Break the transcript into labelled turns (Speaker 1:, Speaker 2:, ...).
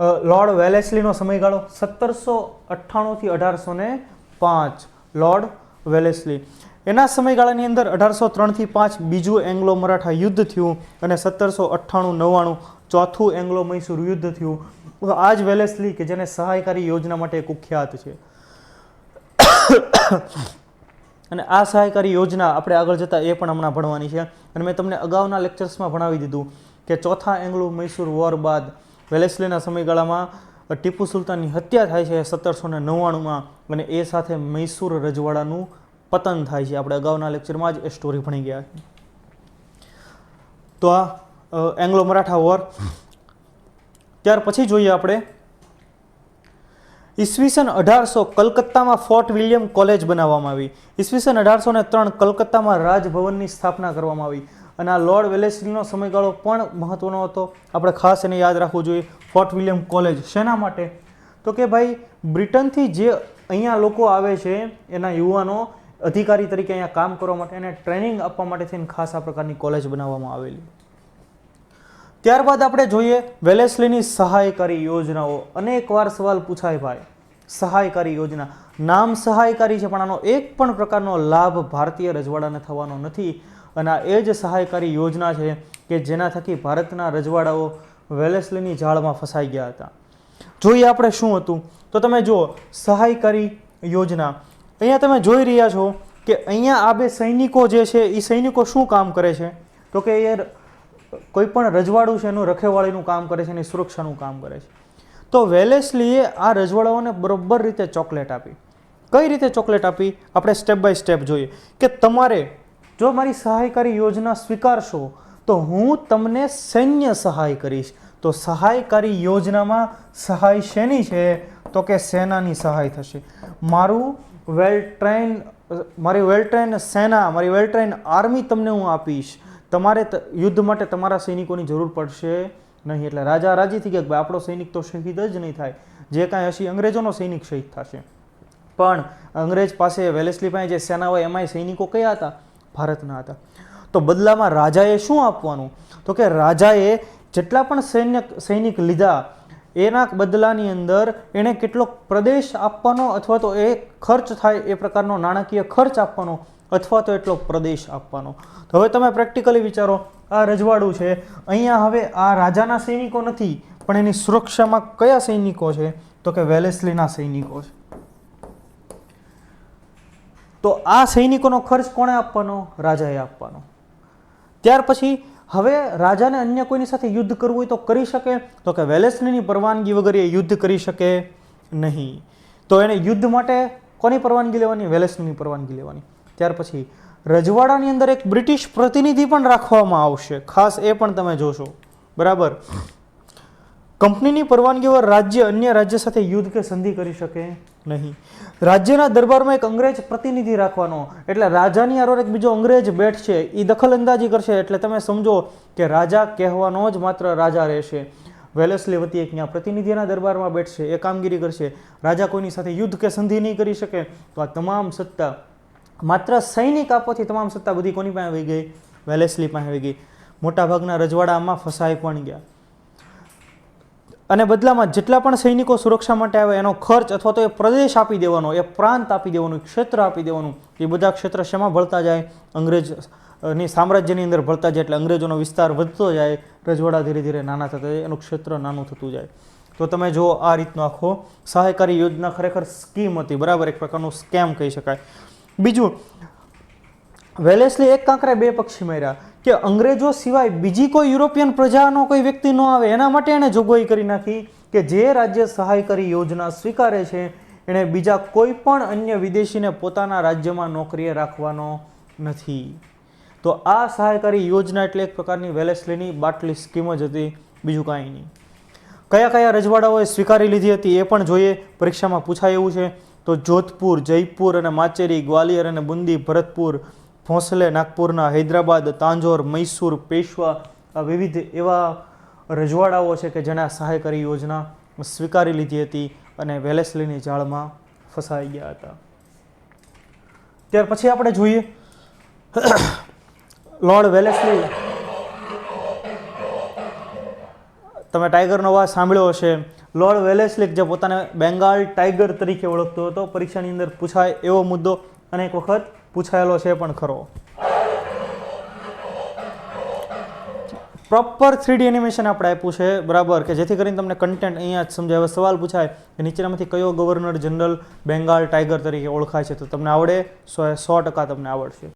Speaker 1: Lord વેલેસલીનો સમયગાળો સત્તરસો અઠ્ઠાણુંથી અઢારસો ને પાંચ, લોર્ડ વેલેસલી. એના સમયગાળાની અંદર અઢારસો ત્રણથી પાંચ બીજું એંગ્લો મરાઠા યુદ્ધ થયું અને સત્તરસો અઠ્ઠાણું નવ્વાણું ચોથું એંગ્લો મૈસૂર યુદ્ધ થયું. આ જ વેલેસલી કે જેને સહાયકારી યોજના માટે કુખ્યાત છે. અને આ સહાયકારી યોજના આપણે આગળ જતાં એ પણ હમણાં ભણવાની છે. અને મેં તમને અગાઉના લેક્ચર્સમાં ભણાવી દીધું કે ચોથા એંગ્લો મૈસૂર વોર બાદ વેલેસ્લીના સમયગાળામાં ટીપુ સુલતાનની હત્યા થાય છે સત્તરસો ને નવ્વાણુંમાં અને એ સાથે મૈસૂર રજવાડાનું પતન થાય છે. આપણે અગાઉના લેક્ચરમાં જ એ સ્ટોરી ભણી ગયા તો આ એંગ્લો મરાઠા વોર. ત્યાર પછી જોઈએ આપણે. ઈસવીસન અઢારસો કલકત્તામાં ફોર્ટ વિલિયમ કોલેજ બનાવવામાં આવી. ઈસવીસન અઢારસો ને ત્રણ કલકત્તામાં રાજભવનની સ્થાપના કરવામાં આવી. અને આ લોર્ડ વેલેસ્લીનો સમયગાળો પણ મહત્ત્વનો હતો. આપણે ખાસ એને યાદ રાખવું જોઈએ. Fort William college. શેના માટે? તો કે ભાઈ, બ્રિટનથી જે અહીંયા લોકો આવે છે, એના યુવાનો અધિકારી તરીકે અહીંયા કામ કરવા માટે એને ટ્રેનિંગ આપવા માટે થઈને ખાસ આ પ્રકારની કોલેજ બનાવવામાં આવેલી. ત્યારબાદ આપણે જોઈએ વેલેસ્લીની સહાયકારી યોજનાઓ. અનેકવાર સવાલ પૂછાય ભાઈ. સહાયકારી યોજના. નામ સહાયકારી છે, પણ આનો એક પણ પ્રકારનો લાભ ભારતીય રજવાડાને થવાનો નથી. અને આ એ જ સહાયકારી યોજના છે કે જેના થકી ભારતના રજવાડાઓ વેલેસ્લીની જાળમાં ફસાઈ ગયા હતા. જોઈએ આપણે શું હતું. તો તમે જુઓ, સહાયકારી યોજના. અહીંયા તમે જોઈ રહ્યા છો કે અહીંયા આ બે સૈનિકો જે છે એ સૈનિકો શું કામ કરે છે? તો કે એ કોઈ પણ રજવાડું છે એનું રખેવાળીનું કામ કરે છે એની સુરક્ષાનું કામ કરે છે. તો વેલેસલીએ આ રજવાડાઓને બરોબર રીતે ચોકલેટ આપી. કઈ રીતે ચોકલેટ આપી? આપણે સ્ટેપ બાય સ્ટેપ જોઈએ. કે તમારે જો મારી સહાયકારી યોજના સ્વીકારશો, તો હું તમને સૈન્ય સહાય કરીશ. તો સહાયકારી યોજનામાં સહાય શેની છે? તો કે સેનાની સહાય થશે. મારું વેલ ટ્રેન, મારી વેલ ટ્રેન સેના, મારી વેલ ટ્રેન આર્મી તમને હું આપીશ. તમારે યુદ્ધ માટે તમારા સૈનિકોની જરૂર પડશે નહીં. એટલે રાજા રાજી થઈ ગયા ભાઈ, આપણો સૈનિક તો શહીદ જ નહીં થાય. જે કાંઈ હશે અંગ્રેજોનો સૈનિક શહીદ થશે. પણ અંગ્રેજ પાસે વેલેસ્લી પાસે જે સેના હોય એમાંય સૈનિકો કયા હતા? ભારતના હતા. તો બદલામાં રાજાએ શું આપવાનું? તો કે રાજાએ જેટલા પણ સૈન્ય, સૈનિક લીધા, એના બદલાની અંદર એણે કેટલો પ્રદેશ આપવાનો અથવા તો એ ખર્ચ થાય એ પ્રકારનો નાણાકીય ખર્ચ આપવાનો અથવા તો એટલો પ્રદેશ આપવાનો. તો હવે તમે પ્રેક્ટિકલી વિચારો, આ રજવાડું છે. અહીંયા હવે આ રાજાના સૈનિકો નથી, પણ એની સુરક્ષામાં કયા સૈનિકો છે? તો કે વેલેસ્લીના સૈનિકો છે. તો આ સૈનિકોનો ખર્ચ કોણે આપવાનો? રાજાએ આપવાનો. ત્યાર પછી હવે રાજાને અન્ય કોઈની સાથે યુદ્ધ કરવું હોય તો કરી શકે? તો કે વેલેસનીની પરવાનગી વગર એ યુદ્ધ કરી શકે નહીં. તો એને યુદ્ધ માટે કોની પરવાનગી લેવાની? વેલેસનીની પરવાનગી લેવાની. ત્યાર પછી રજવાડાની અંદર એક બ્રિટિશ પ્રતિનિધિ પણ રાખવામાં આવશે. ખાસ એ પણ તમે જોશો. બરાબર? કંપનીની પરવાનગી વગર રાજ્ય અન્ય રાજ્ય સાથે યુદ્ધ કે સંધિ કરી શકે? નહીં. રાજ્યના દરબારમાં એક અંગ્રેજ પ્રતિનિધિ રાખવાનો. એટલે રાજાની આરોર એક બીજો અંગ્રેજ બેઠ છે. એ દખલ અંદાજી કરશે. એટલે તમે સમજો કે રાજા કહેવાનો જ માત્ર રાજા રહેશે. વેલેસલી વતી એક ત્યાં પ્રતિનિધિના દરબારમાં બેઠશે એ કામગીરી કરશે. રાજા કોઈની સાથે યુદ્ધ કે સંધિ નહીં કરી શકે. તો આ તમામ સત્તા, માત્ર સૈનિક આપવાથી તમામ સત્તા બધી કોની પાસે આવી ગઈ? વેલેસલી પાસે આવી ગઈ. મોટાભાગના રજવાડામાં ફસાઈ પણ ગયા. અને બદલામાં જેટલા પણ સૈનિકો સુરક્ષા માટે આવે એનો ખર્ચ અથવા તો એ પ્રદેશ આપી દેવાનો, એ પ્રાંત આપી દેવાનું ક્ષેત્ર આપી દેવાનું, એ બધા ક્ષેત્ર શેમાં ભળતા જાય? અંગ્રેજની સામ્રાજ્યની અંદર ભળતા જાય એટલે અંગ્રેજોનો વિસ્તાર વધતો જાય, રજવાડા ધીરે ધીરે નાના થતા જાય, એનું ક્ષેત્ર નાનું થતું જાય. તો તમે જો આ રીતનો આખો સહાયકારી યોજના ખરેખર સ્કીમ હતી, બરાબર? એક પ્રકારનું સ્કેમ કહી શકાય. બીજું વેલેસ્લી એક કાંકરે બે પક્ષી માર્યા. કે અંગ્રેજો સિવાય બીજી કોઈ યુરોપિયન પ્રજાનો કોઈ વ્યક્તિ ન આવે, એના માટે એણે જોગવાઈ કરી નાખી કે જે રાજ્ય સહાયકારી યોજના સ્વીકારે છે, એણે બીજા કોઈ પણ અન્ય વિદેશીને પોતાના રાજ્યમાં નોકરીએ રાખવાનો નથી. તો આ સહાયકારી યોજના એટલે એક પ્રકારની વેલેસલીની બાટલી સ્કીમ જ હતી, બીજું કાંઈ નહીં. કયા કયા રજવાડાઓએ સ્વીકારી લીધી હતી એ પણ જોઈએ, પરીક્ષામાં પૂછાય એવું છે. તો જોધપુર, જયપુર અને માચેરી, ગ્વાલિયર અને બુંદી, ભરતપુર ભોંસલે, નાગપુરના હૈદરાબાદ, તાંજોર, મૈસૂર, પેશવા વિવિધ એવા રજવાડાઓ છે કે જેણે સહાયકારી યોજના સ્વીકારી લીધી હતી અને વેલેસલીની જાળમાં ફસાઈ ગયા હતા. ત્યાર પછી આપણે જોઈએ લોર્ડ વેલેસલી. તમે ટાઈગરનો અવાજ સાંભળ્યો હશે. લોર્ડ વેલેસલી જે પોતાને બેંગાલ ટાઈગર તરીકે ઓળખતો હતો, પરીક્ષાની અંદર પૂછાય એવો મુદ્દો અનેક વખત પૂછાયેલો છે પણ ખરો. પ્રોપર થ્રીડી એનિમેશન આપણે આપ્યું છે, બરાબર? કે જેથી કરીને તમને કન્ટેન્ટ અહીંયા જ સમજાય. હવે સવાલ પૂછાય કે નીચેનામાંથી કયો ગવર્નર જનરલ બેંગાલ ટાઈગર તરીકે ઓળખાય છે, તો તમને આવડે સો સો ટકા તમને આવડશે.